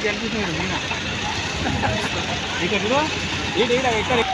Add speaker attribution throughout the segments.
Speaker 1: ఇక్కడ ఇక్కడ కొనసాగిద్దాం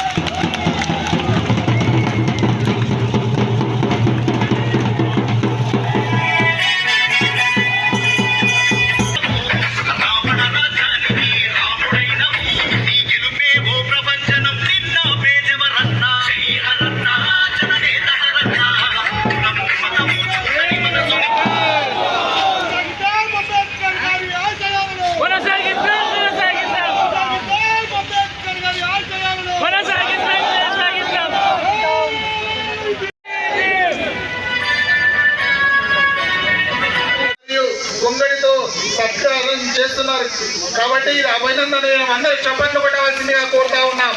Speaker 2: అందరూ చప్పట్లు కొట్టవలసిందిగా కోరుతా ఉన్నాం.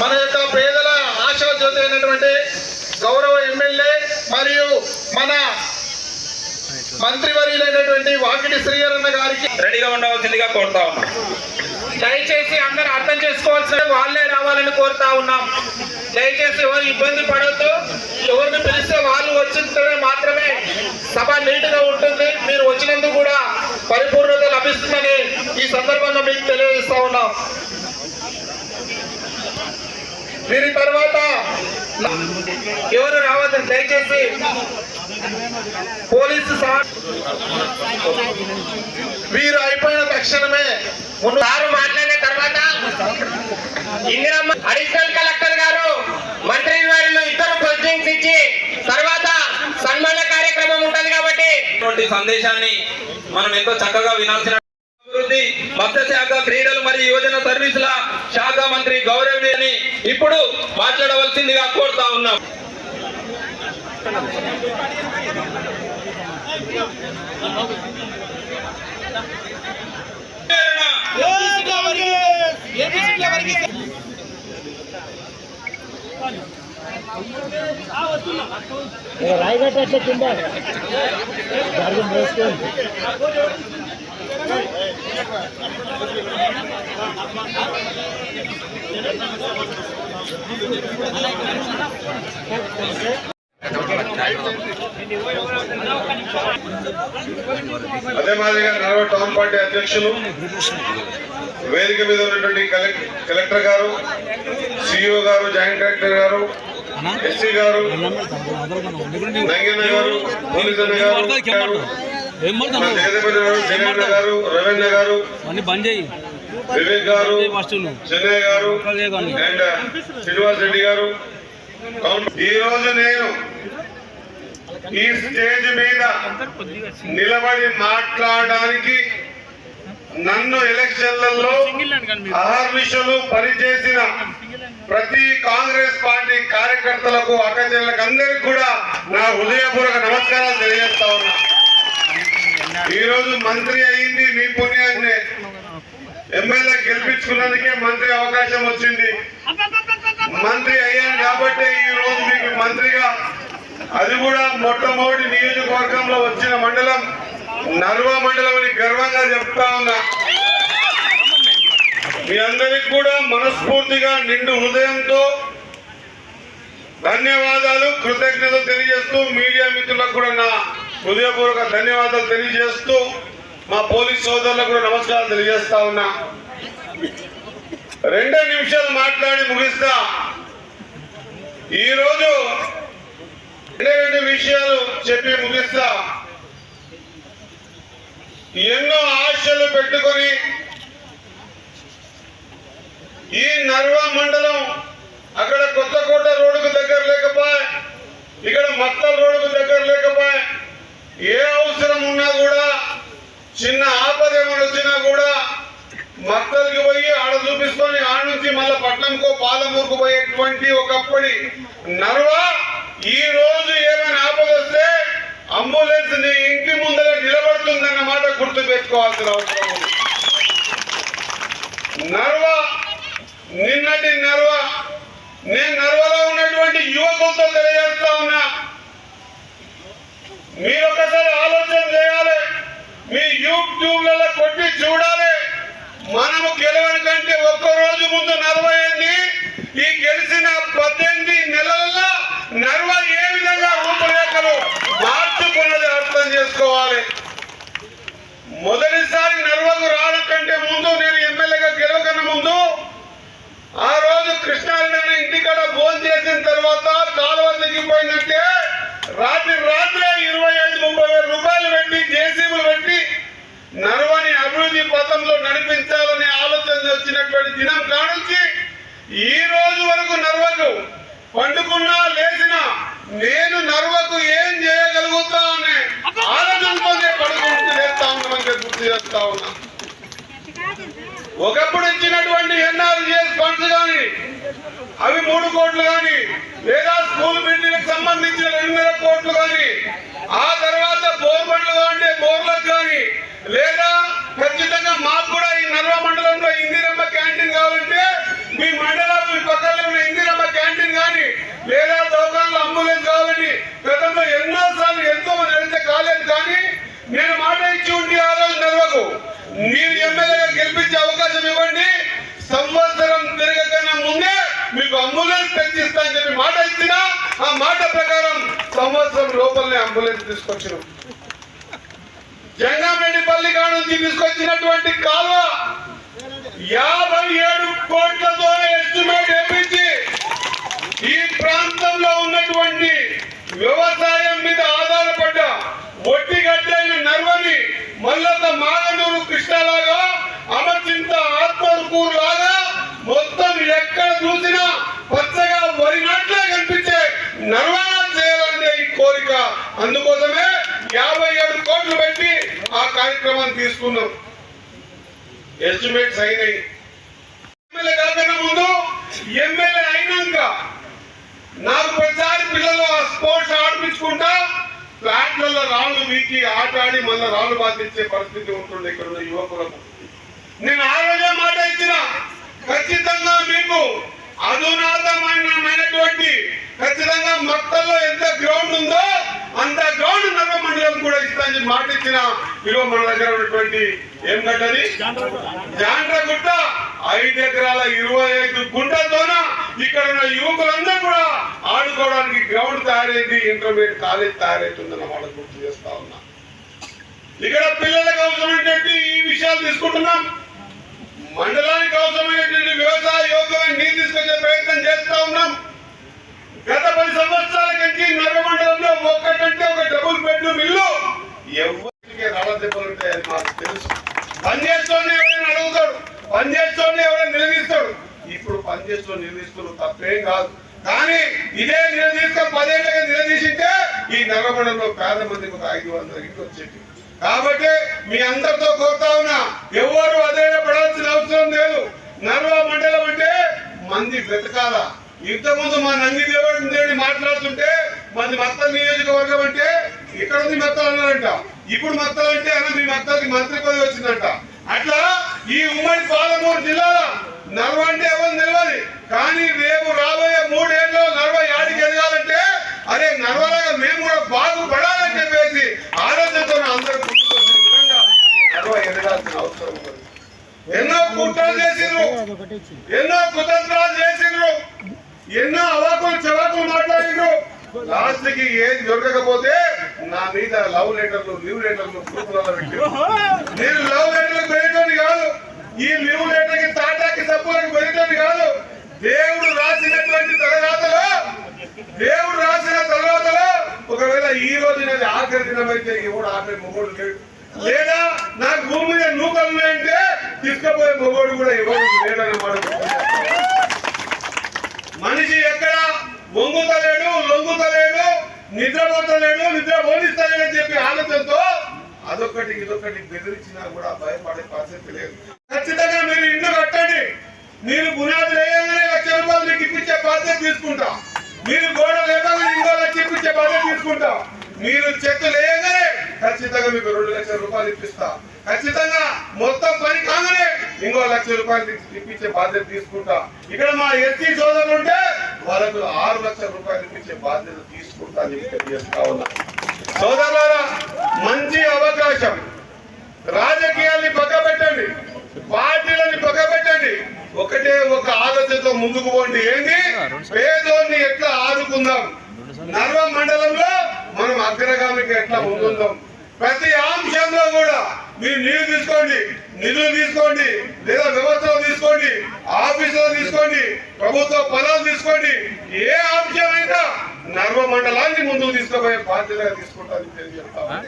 Speaker 2: మన యొక్క పేదల ఆశాజ్యోతి అయినటువంటి గౌరవ ఎమ్మెల్యే మరియు మన మంత్రివర్యులైనటువంటి వాకిటి శ్రీహరణ గారికి
Speaker 3: రెడీగా ఉండవలసిందిగా కోరుతా ఉన్నాం.
Speaker 2: దయచేసి అందరూ అర్థం చేసుకోవాల్సిన వాళ్ళే రావాలని కోరుతా ఉన్నాం. దయచేసి ఎవరు ఇబ్బంది పడవద్దు ఎవరిని పిలిస్తే వాళ్ళు వచ్చిన మాత్రమే సభ నీట్గా ఉంటుంది మీరు వచ్చినందుకు కూడా పరిపూర్ణత లభిస్తుందని ఈ సందర్భంగా మీకు తెలియజేస్తా ఉన్నాం. దీని తర్వాత ఎవరు రావద్దు దయచేసి పోలీసు వీరు అయిపోయిన తక్షణమే సారు మాట్లాడిన తర్వాత ఇందిరమ్మ అడిషనల్ కలెక్టర్ గారు మంత్రి వారిలో ఇద్దరు పోస్టింగ్స్ ఇచ్చి తర్వాత సన్మాన కార్యక్రమం ఉంటది కాబట్టి
Speaker 3: ఇటువంటి సందేశాన్ని మనం ఎంతో చక్కగా వినాల్సిన మంది మత్స్యశాఖ క్రీడలు మరియు యువజన సర్వీసుల శాఖ మంత్రి గౌరవి అని ఇప్పుడు మాట్లాడవలసిందిగా కోరుతా ఉన్నాం.
Speaker 1: రాయగట్ట అట్లా కింద
Speaker 4: అదే మాదిరిగా నలభై టౌన్ పార్టీ అధ్యక్షులు వేదిక మీద ఉన్నటువంటి కలెక్టర్ గారు సిఇఓ గారు జాయింట్ కలెక్టర్ గారు ఎస్సీ గారు నంగన్న గారు పోలీస్ గారు జగదేపల్లి గారు రవీంద్ర గారు.
Speaker 1: అన్ని బంద్ చేయి.
Speaker 4: వివేక్ గారు చెన్నై గారు అండ్ శ్రీనివాస్ రెడ్డి గారు. ఈ రోజు నేను ఈ స్టేజ్ మీద నిలబడి మాట్లాడడానికి నన్ను ఎలక్షన్లలో అహర్నిశలు పనిచేసిన ప్రతి కాంగ్రెస్ పార్టీ కార్యకర్తలకు అక్కచెల్లెలకు అందరికి కూడా నా హృదయపూర్వక నమస్కారాలు తెలియజేస్తా ఉన్నా. ఈ రోజు మంత్రి అయింది మీ పుణ్యాన్ని. ఎమ్మెల్యే గెలిపించుకున్నందుకే మంత్రి అవకాశం వచ్చింది. మంత్రి అయ్యాను కాబట్టి ఈ రోజు మీకు మంత్రిగా అది కూడా మొట్టమొదటి నియోజకవర్గంలో వచ్చిన మండలం నర్వ మండలం అని గర్వంగా చెప్తా ఉన్నా. మీ అందరికి కూడా మనస్ఫూర్తిగా నిండు హృదయంతో ధన్యవాదాలు కృతజ్ఞతలు తెలియజేస్తూ మీడియా మిత్రులకు కూడా నా హృదయపూర్వక ధన్యవాదాలు తెలియజేస్తూ మా పోలీస్ సోదరులకు కూడా నమస్కారం తెలియజేస్తా ఉన్నా. రెండే నిమిషాలు మాట్లాడి ముగిస్తా. ఈరోజు రెండే రెండు విషయాలు చెప్పి ముగిస్తా. ఎన్నో ఆశలు పెట్టుకొని ఈ నర్వా మండలం అక్కడ కొత్తకోట రోడ్డుకు దగ్గర లేకపోయా ఇక్కడ మత్తల్ రోడ్డుకు దగ్గర లేకపోయా ఏ అవసరం ఉన్నా కూడా చిన్న ఆపద ఏమైనా వచ్చినా కూడా మత్తల్కి పోయి ఆడ చూపించుకొని ఆడ నుంచి మళ్ళీ పట్నంకో పాలమూరుకు పోయేటువంటి ఒకప్పటి నరువ ఈ రోజు ఏమైనా ఆపద వస్తే అంబులెన్స్ నీ ఇంటి ముందర నిలబడుతుందన్న మాట గుర్తు పెట్టుకోవాల్సిన అవసరం ఉంది. నర్వ నిన్నటి నర్వ నేను నర్వలో ఉన్నటువంటి యువకులతో తెలియజేస్తా ఉన్నా. మీరు ఒకసారి ఆలోచన చేయాలి. మీ యూట్యూబ్లలో కొట్టి చూడాలి. మనము గెలవని కంటే ఒక్క రోజు ముందు నలభై ఈ గెలిచిన పద్దెనిమిది నెలల్లో నలభై ఏ విధంగా రూపురేఖలు మార్చుకున్నది అర్థం చేసుకోవాలి. మొదటిసారి నర్వకు రావడం కంటే ముందు నేను ఎమ్మెల్యేగా గెలవకన్నా ముందు ఆ రోజు కృష్ణారెడ్డి ఇంటికాడ భోజనం చేసిన తర్వాత కాలువ దిగిపోయిందంటే రాత్రి రాత్రి ముప్పై వేల రూపాయలు పెట్టి జేసీబులు పెట్టి నరవని అభివృద్ధి పథంలో నడిపించాలనే ఆలోచన వచ్చినటువంటి దినం కానుంచి ఈ రోజు వరకు నర్వకు పండుకున్నా లేచినా నేను నర్వకు ఏం చేయగలుగుతా అనే ఆలోచనతోనే పడుకుంటూ లేస్తా గుర్తు చేస్తా ఉన్నా. ఒకప్పుడు ఇచ్చినటువంటి ఎన్ఆర్జిఎస్ ఫండ్స్ కానీ అవి మూడు కోట్లు కానీ లేదా స్కూల్ బిల్డింగ్ సంబంధించిన రెండున్నర కోట్లు కానీ ఆ తర్వాత బోర్బండ్లు కావంటే బోర్లకు కానీ లేదా ఖచ్చితంగా మాకు కూడా ఈ నర్వ మండలంలో ఇందిరమ్మ క్యాంటీన్ కావాలంటే మీ మండలం మీ పక్కన ఉన్న ఇందిరమ్మ క్యాంటీన్ కానీ లేదా దోకాన్లు అంబులెన్స్ కావాలని గతంలో ఎన్నో సార్లు ఎంతో మంది అయితే కాలేదు కానీ నేను మాట ఇచ్చి ఉండి ఆ రోజు నర్వకు మీరు ఎమ్మెల్యేగా గెలిపించే అవకాశం ఇవ్వండి. సంవత్సరం తిరగకన్నా ముందే మీకు అంబులెన్స్ తెచ్చిస్తా అని చెప్పి మాట ఇచ్చినా ఆ మాట ప్రకారం సంవత్సరం లోపలనే అంబులెన్స్ తీసుకొచ్చినాం జంగారెడ్డిపల్లి కాడ నుంచి తీసుకొచ్చినటువంటి కాలువ యాభై ఏడు కోట్లతో ఎస్టిమేట్ వేపించి ఈ ప్రాంతంలో ఉన్నటువంటి వ్యవసాయం మీద ఆధారపడ్డ ఒట్టిగడ్డైన నర్వని మల్లత మాగనూరు కృష్ణలాగా అమర్చింత ఆత్మకూరు లాగా మొత్తం ఎక్కడ చూసినా పచ్చగా వరి నాట్లే కనిపి నర్వనా చేయాలనే ఈ కోరిక అందుకోసమే యాభై ఏడు కోట్లు పెట్టి ఆ కార్యక్రమాన్ని తీసుకున్నాం ఎస్టిమేట్స్ అయినాయి ఎమ్మెల్యే కాకన్నా ముందు ఎమ్మెల్యే అయినాక నాకు ప్రతిసారి పిల్లలు ఆ స్పోర్ట్స్ ఆడిపించుకుంటా ఫ్లాట్లలో రాళ్ళు వీకి ఆట ఆడి మళ్ళీ రాళ్ళు బాధించే పరిస్థితి ఉంటుండే ఇక్కడ ఉన్న యువకులకు. నేను ఆ రోజే మాట ఇచ్చిన ఖచ్చితంగా మీకు అధునాతమైనటువంటి ఖచ్చితంగా మొత్తంలో ఎంత గ్రౌండ్ ఉందో అంత గ్రౌండ్ నగర మండలం కూడా ఇస్తానని మాట ఇచ్చిన ఇగో మన దగ్గర ఉన్నటువంటి ఏం గడ్డది జాండ్రగుట్ట. ఐదు ఎకరాల ఇరవై ఐదు గుంటలతోన ఇక్కడ ఉన్న యువకులందరూ కూడా ఆడుకోవడానికి గ్రౌండ్ తయారైంది ఇంటర్మీడియట్ కాలేజ్ తయారవుతుందని వాళ్ళకి గుర్తు చేస్తా ఉన్నా. ఇక్కడ పిల్లలకు అవసరమైనటువంటి ఈ విషయాలు తీసుకుంటున్నాం. మండలానికి అవసరమైనటువంటి వ్యవసాయ యోగ్యమైన నీరు తీసుకొచ్చే ప్రయత్నం చేస్తా ఉన్నాం. గత పది సంవత్సరాల నుంచి నగర ఒక్కటంటే ఒక డబుల్ బెడ్రూమ్ ఇల్లు ఎవరికి రవ దెబ్బలు ఉంటాయని మాకు తెలుసు. పనిచేస్తూనే ఎవరైనా అడుగుతాడు పనిచేస్తూనే ఎవరైనా నిలదీస్తాడు ఇప్పుడు పనిచేస్తూ నిలదీస్తున్నారు తప్పేం కాదు. కానీ ఇదే నిలదీసుకొని పదేళ్ళగా నిలదీసింటే ఈ నగరమండలంలో పేద మందికి ఒక ఐదు వందల ఇంట్లో వచ్చేది కాబట్టి మీ అందరితో కోరుతా ఉన్నా ఎవరు అదే పడాల్సిన అవసరం లేదు. నర్వ మండలం అంటే మంది బ్రతకాలా ఇంతకుముందు మా నంది దేవుడి మాట్లాడుతుంటే మాది మత్తల నియోజకవర్గం అంటే ఇక్కడ ఉంది మత్తలు అన్నారంట. ఇప్పుడు మత్తలు అంటే అన్న మీ మత్తలకి మంత్రి పదవి వచ్చిందంట. అట్లా ఈ ఉమ్మడి పాలమూరు జిల్లాల నర్వ అంటే ఎవరు నిలవాలి కానీ రేపు రాబోయే మూడేళ్ళలో నలభై యాడికి ఎదగాలంటే అరే నర్వలాగా మేము కూడా బాగుపడాలని చెప్పేసి ఆలోచనతో అందరూ గుర్తుకొచ్చే విధంగా ఎదగాల్సిన అవసరం ఎన్నో కుట్రలు చేసిండ్రు. ఎన్నో కుతంత్రాలు ఎన్నో అవాకులు చవాకులు మాట్లాడిండ్రు లాస్ట్కి ఏది దొరకకపోతే నా మీద లవ్ లెటర్లు లీవ్ లెటర్లు గ్రూపులలో నేను లవ్ లెటర్లకు పోయేటోని కాదు. ఈ లీవ్ లెటర్కి తాటాకి సబ్బులకు పోయేటోని కాదు. దేవుడు రాసినటువంటి తలరాతలో దేవుడు రాసిన తలరాతలో ఒకవేళ ఈ రోజు నాది ఆఖరి దినమైతే ఎవడు ఆఖరి మొగోడు లేడు. లేదా నాకు భూమి మీద నూకలు ఉన్నాయంటే తీసుకుపోయే మొగోడు కూడా ఎవరు లేడని మాట వంగుతలేడు లొంగుతలేడు నిద్రపోతలేడు నిద్ర పోనిస్తలేడు అని చెప్పి ఆలోచనతో అదొకటి ఇదొకటి బెదిరించినా కూడా భయపడే పరిస్థితి లేదు. ఖచ్చితంగా మీరు ఇల్లు కట్టండి. మీరు బునాది వేయగానే లక్ష రూపాయలు మీకు ఇప్పించే బాధ్యత తీసుకుంటా. మీరు గోడ లేకుండా ఇంకో లక్ష ఇప్పించే బాధ్యత తీసుకుంటా. మీరు చెత్త లేయగానే ఖచ్చితంగా మీకు రెండు లక్షల రూపాయలు ఇప్పిస్తా. ఖచ్చితంగా మొత్తం పని కాగానే ఇంకో లక్ష రూపాయలు ఇప్పించే బాధ్యత తీసుకుంటా. ఇక్కడ మా ఎస్సీ సోదరులు ఉంటే వాళ్ళకు ఆరు లక్షల రూపాయలు ఇప్పించే బాధ్యత తీసుకుంటా అని తెలియజేస్తా ఉన్నా. మంచి అవకాశం. రాజకీయాల్ని పక్క పెట్టండి. పార్టీలని పక్క పెట్టండి. ఒకటే ఒక ఆలోచనతో ముందుకు పోండి. ఏంటి పేదోన్ని ఎట్లా ఆదుకుందాం? నర్వ మండలంలో మనం అగ్రగామికి ఎట్లా ముందుందాం? ప్రతి అంశంలో కూడా మీరు నీళ్ళు తీసుకోండి నిధులు తీసుకోండి లేదా వ్యవస్థలు తీసుకోండి ఆఫీసులో తీసుకోండి ప్రభుత్వ పదాలు తీసుకోండి ఏ అంశమైనా నర్మ మండలాన్ని ముందుకు తీసుకుపోయే బాధ్యతగా తీసుకుంటారని తెలియజేస్తాం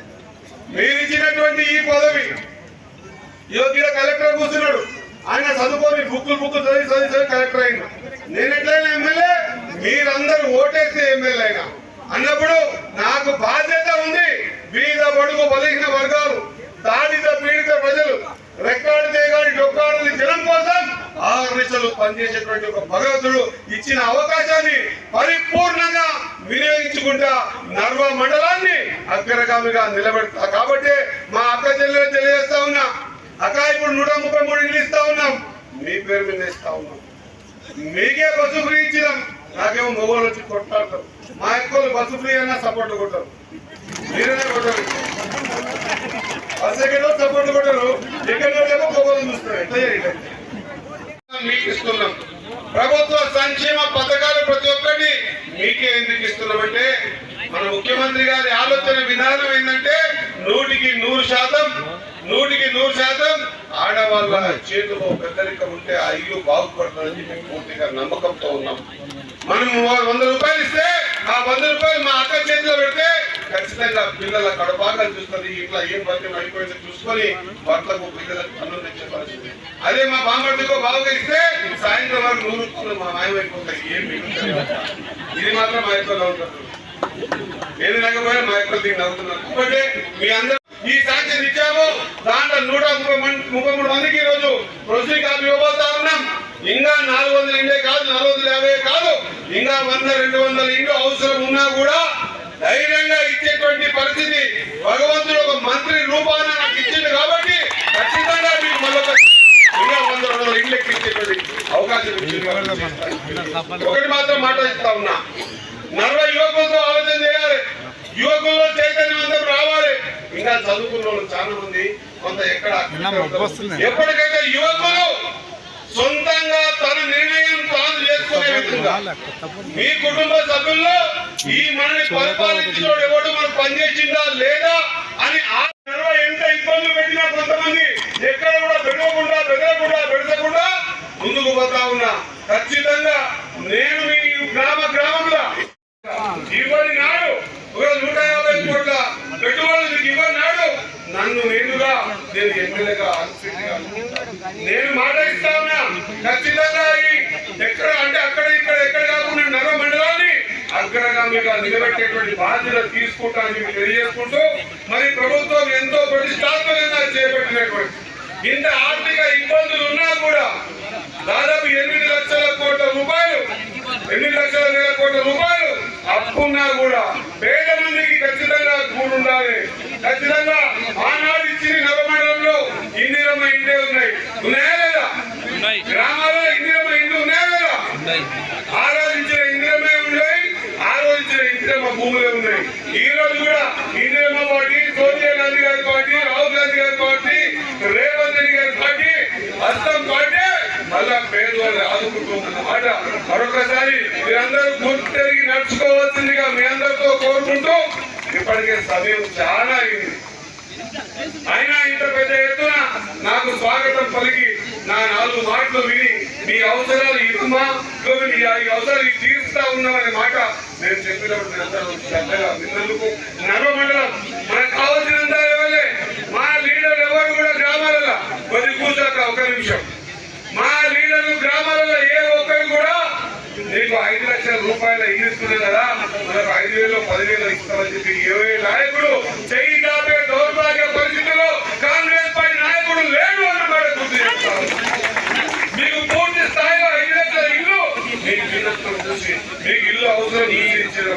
Speaker 4: మీరు ఇచ్చినటువంటి ఈ పదవి యోగ్య కలెక్టర్ కూర్చున్నాడు. ఆయన చదువుకొని బుక్కులు బుక్కులు చదివి చదివి చదివి కలెక్టర్ అయినా. నేను ఎట్లయినా ఎమ్మెల్యే మీరందరూ ఓటేస్తే ఎమ్మెల్యే అయినా అన్నప్పుడు నాకు బాధ్యత ఉంది బీద బడుగు బలహీన వర్గాలు దాడిత పీడిత ప్రజలు రెక్కాడు దేగాడి డొక్కాడు జనం కోసం ఆహర్నిశలు పనిచేసేటువంటి ఒక భగవంతుడు ఇచ్చిన అవకాశాన్ని పరిపూర్ణంగా వినియోగించుకుంటా నర్వ మండలాన్ని అగ్రగామిగా నిలబెడతా. కాబట్టి మా అక్క చెల్లెలు తెలియజేస్తా ఉన్నా అక్క ఇప్పుడు నూట ముప్పై మూడు ఇల్లు ఇస్తా ఉన్నాం. మీ పేరు మీద ఇస్తా ఉన్నాం. మీకే బస్సు ఫ్రీ ఇచ్చినాం. నాకేమో మొగోళ్ళు వచ్చి కొట్లాడతారు మా ఎక్కువ బస్సు ఫ్రీ అయినా సపోర్ట్ కొట్టారు. మీరేనే కొట్టారు బస్సు ఎక్కడో సపోర్ట్ కొట్టారు ఎక్కడో ఏమో మొగోళ్ళు చూస్తారు ఎట్లా చేయాలి మీకు ఇస్తున్నాం ప్రభుత్వ సంక్షేమ పథకాలు ప్రతి ఒక్కటి మీకే ఎందుకు ఇస్తున్నామంటే మన ముఖ్యమంత్రి గారి ఆలోచన విధానం ఏంటంటే నూటికి నూరు శాతం నూటికి నూరు శాతం ఆడవాళ్ళ అయ్యో పెద్దరికం ఉంటే ఆ ఇల్లు బాగుపడుతుందని మేము పూర్తిగా నమ్మకంతో ఉన్నాం. మనం వంద రూపాయలు ఇస్తే ఆ వంద రూపాయలు మా అక్క చేతిలో పెడితే ఖచ్చితంగా పిల్లల కడపాగా చూస్తుంది ఇట్లా ఏం పద్యం అయిపోయిందో చూసుకొని భర్తకు పిల్లలకు పనులు తెచ్చే పరిస్థితి. అదే మా బామ్మడికో బావుగా ఇస్తే సాయంత్రం వరకు నూరు రూపాయలు మా మాయమైపోతాయి ఏం ఇది మాత్రం మా ఇంట్లో ఉంటుంది నేను లేకపోయినా మా యొక్క దీన్ని నవ్వుతున్నారు కాబట్టి మీ అందరూ ఈ శాంక్షన్ ఇచ్చాము దాంట్లో నూట ముప్పై మూడు మందికి ఈ రోజు ప్రొసీ కాపీ ఇవ్వబోతా ఉన్నాం. ఇంకా నాలుగు వందల ఇండ్లే కాదు నాలుగు వందల యాభై కాదు. ఇంకా వంద రెండు వందల ఇండ్లు అవసరం ఉన్నా కూడా ధైర్యంగా ఇచ్చేటువంటి పరిస్థితి భగవంతుడు ఒక మంత్రి రూపాన నాకు ఇచ్చింది కాబట్టి ఖచ్చితంగా మీకు మరొక ఇంకా వంద రెండు వందల ఇండ్లు ఎక్కించేటువంటి అవకాశం ఇచ్చింది ఒకటి మాత్రం మాట ఇస్తా ఉన్నా. నలభై యువకులతో ఆలోచన చేయాలి. యువకుల్లో చైతన్యవంతం ఇంకా చదువుకున్న వాళ్ళు చాలా మంది కొంత ఎక్కడ ఎప్పటికైతే యువకులు సొంతంగా తన నిర్ణయం తాను చేసుకునే విధంగా మీ కుటుంబ సభ్యుల్లో ఈ మనని పరిపాలించిన ఎవడు మనం పనిచేసిందా లేదా అని ఆ ఎంత ఇబ్బందులు పెట్టినా కొంతమంది ఎక్కడ కూడా బెడవకుండా బెదరకుండా బెడసకుండా ముందుకు పోతా ఉన్నా. ఖచ్చితంగా నేను మీ గ్రామ గ్రామంలో ఇవ్వని నాడు ఒక నూట యాభై కోట్ల పెట్టుబడులు మీకు ఇవ్వని నాడు నన్ను నేనుగా నేను ఎమ్మెల్యేగా అన్ఫిట్గా నేను మాట ఇస్తా ఉన్నా ఖచ్చితంగా ఎక్కడ అంటే అక్కడ ఇక్కడ ఎక్కడ కాకుండా నగర మండలాన్ని అగ్రగామిగా నిలబెట్టేటువంటి బాధ్యత తీసుకుంటానని మీకు తెలియజేసుకుంటూ మరి ప్రభుత్వం ఎంతో ప్రతిష్టాత్మకంగా చేపట్టినటువంటి ఇంత ఆర్థిక ఇబ్బందులు ఉన్నా కూడా దాదాపు ఎనిమిది లక్షల కోట్ల రూపాయలు ఎనిమిది లక్షల వేల కోట్ల రూపాయలు అప్పున్నా కూడా పేద మందికి ఖచ్చితంగా కూడుండాలి ఖచ్చితంగా ఆనాడు ఇచ్చిన నవమండలంలో ఇందిరమ్మ ఇంటే ఉన్నాయి. ఉన్నాయా లేదా? గ్రామాల్లో ఇందిరమ్మ ఇంటి ఉన్నాయా ఆరాధించిన ఇందిరమ్మ ఉన్నాయి ఆరోధించిన ఇందిరమ్మ భూములే ఉన్నాయి. ఈ రోజు కూడా ఇందిరమ్మ పార్టీ సోనియా గాంధీ గారి పార్టీ రాహుల్ గాంధీ గారి పార్టీ రేవంత్ రెడ్డి గారి పార్టీ హస్తం పార్టీ మళ్ళా పేదవాళ్ళు ఆదుకుంటున్నమాట మరొకసారి మీరందరూ గుర్తెరిగి నడుచుకోవాల్సిందిగా మీ అందరితో కోరుకుంటూ ఇప్పటికే సమయం చాలా అయింది. అయినా ఇంత పెద్ద ఎత్తున నాకు స్వాగతం పలికి నా నాలుగు మాటలు విని మీ అవసరాలు ఇరుమా మీ ఈ అవసరాలు తీరుస్తా ఉన్నామనే మాట నేను చెప్పినప్పుడు మీ అందరూ శ్రద్ధగా విన్నందుకు నర్వ మనకు కావాల్సినంత ఇవ్వలే. మా లీడర్ ఎవరు కూడా గ్రామాలలో కొద్ది కూర్చాక ఒక నిమిషం. మా లీడర్లు గ్రామాలలో ఏ ఒక్కరు కూడా నీకు ఐదు లక్షల రూపాయలు ఇల్లు ఇస్తున్నాయి కదా మనకు ఐదు వేలు పదివేలు ఇస్తామని చెప్పి ఏ నాయకుడు చెయ్యి కాపే దౌర్భాగ్య పరిస్థితిలో కాంగ్రెస్ పార్టీ నాయకుడు లేడు అన్నమాట గుర్తు చేస్తాను మీకు పూర్తి స్థాయిలో ఐదు లక్షల ఇల్లు మీకు చిన్నప్పుడు చూసి మీకు ఇల్లు అవసరం మీరు ఇచ్చిన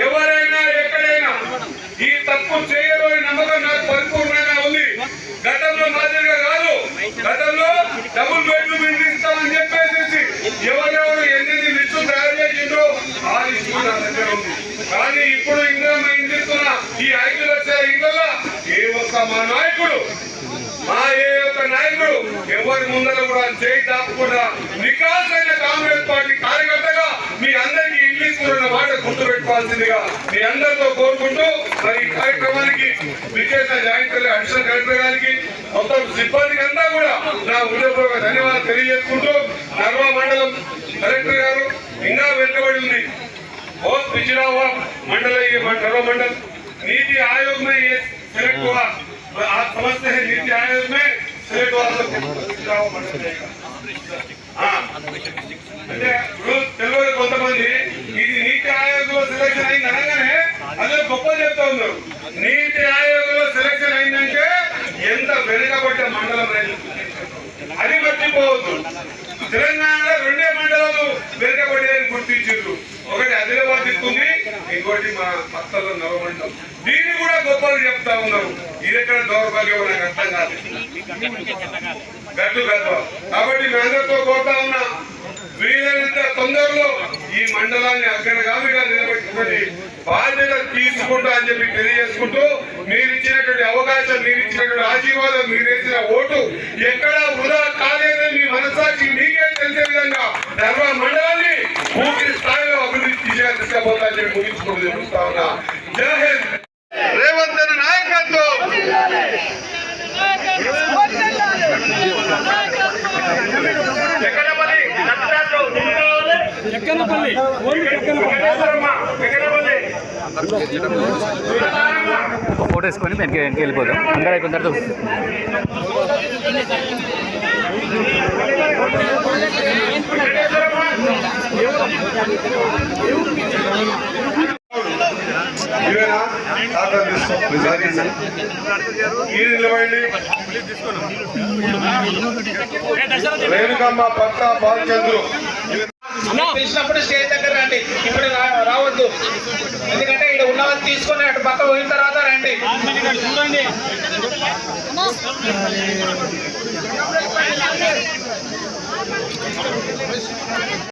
Speaker 4: ఎవరైనా ఎక్కడైనా ఈ తప్పు చేయరు అనే నమ్మకం నాకు పరిపూర్ణంగా ఉంది. గతంలో మాదిరిగా కాదు. గతంలో డబుల్ బెడ్రూమ్ ఇంటి ఇస్తామని చెప్పేసి ఎవరెవరు ఎన్ని లిస్టు తయారు చేసిండ్రో ఆ లిస్టు నా దగ్గర ఉంది. కానీ ఇప్పుడు ఇంకా ఇంటిస్తున్న ఈ ఐదు లక్షల ఇళ్ళలో ఏ ఒక్క మా నాయకుడు మా ఏ ఒక్క నాయకుడు ఎవరి ముందర కూడా చేయి దాపకుండా నికాసైన కాంగ్రెస్ పార్టీ కార్యకర్తగా మీ అందరికీ ఇల్లు ఇస్తున్న మాట గుర్తు పెట్టుకోవాల్సిందిగా మీ అందరితో కోరుకుంటూ మరి ఈ కార్యక్రమానికి విజేత జాయింట్ కలెక్టర్ అడిషనల్ కలెక్టర్ గారికి మొత్తం సిబ్బందికి అంతా కూడా నా హృదయపూర్వక ధన్యవాదాలు తెలియజేసుకుంటూ నర్వా మండలం కలెక్టర్ గారు ఇంకా వెనుకబడి ఉంది बहुत पिछड़ा हुआ मंडल है ये नर्वा मंडल नीति आयोग में ये सिलेक्ट हुआ आप समझते हैं नीति आयोग में सिलेक्ट हुआ तो पिछड़ा हुआ मंडल रहेगा हाँ అంటే ఉన్నారు నీతి ఆయోగంలో సెలక్షన్ అయిందంటే ఎంత వెనుకబడ్డ మండలం అది మర్చిపోవద్దు. తెలంగాణలో రెండే మండలాలు వెనుకబడ్డాయని గుర్తించారు ఒకటి ఆదిలాబాద్ ఇస్తుంది ఇంకోటి మా పత్తల్లో నవమండలం దీన్ని కూడా గొప్పలు చెప్తా ఉన్నారు. ఇది ఎక్కడ దౌర్భాగ్యం నాకు అర్థం కాదు. గట్టు గద్వ కాబట్టి మీ అందరితో కోరుతా ఉన్నా వీలైనంత తొందరలో ఈ మండలాన్ని అగ్రగామిగా నిలబెట్టుకుని బాధ్యత తీసుకుంటా అని చెప్పి తెలియజేసుకుంటూ మీరు ఇచ్చినటువంటి అవకాశం మీరు ఇచ్చినటువంటి ఆశీర్వాదం మీరేసిన ఓటు ఎక్కడ వృధా కాలేదని మీ మనసాక్షి మీకే తెలిసే విధంగా ధర్మ మండలాన్ని పూర్తి స్థాయిలో అభివృద్ధి చేయాలి తీసుకపోతా అని చెప్పి ముగించుకుంటూ చెప్తా ఉన్నా. జై హింద్! రేవంత్ నాయకత్వం!
Speaker 1: ఓన్లీ
Speaker 5: ఫోటో వేసుకొని వెనక్కి వెనక్కి వెళ్ళిపోదాం. అందరూ అయిపోయిన తర్వాత
Speaker 4: రేణుకమ్మ పట్ట బాలచంద్రు
Speaker 2: పిలిచినప్పుడు స్టేజ్ దగ్గర రండి. ఇప్పుడు రా- రావద్దు. ఎందుకంటే ఇక్కడ ఉన్న వాళ్ళు తీసుకొని అటు పక్క పోయిన తర్వాత రండి.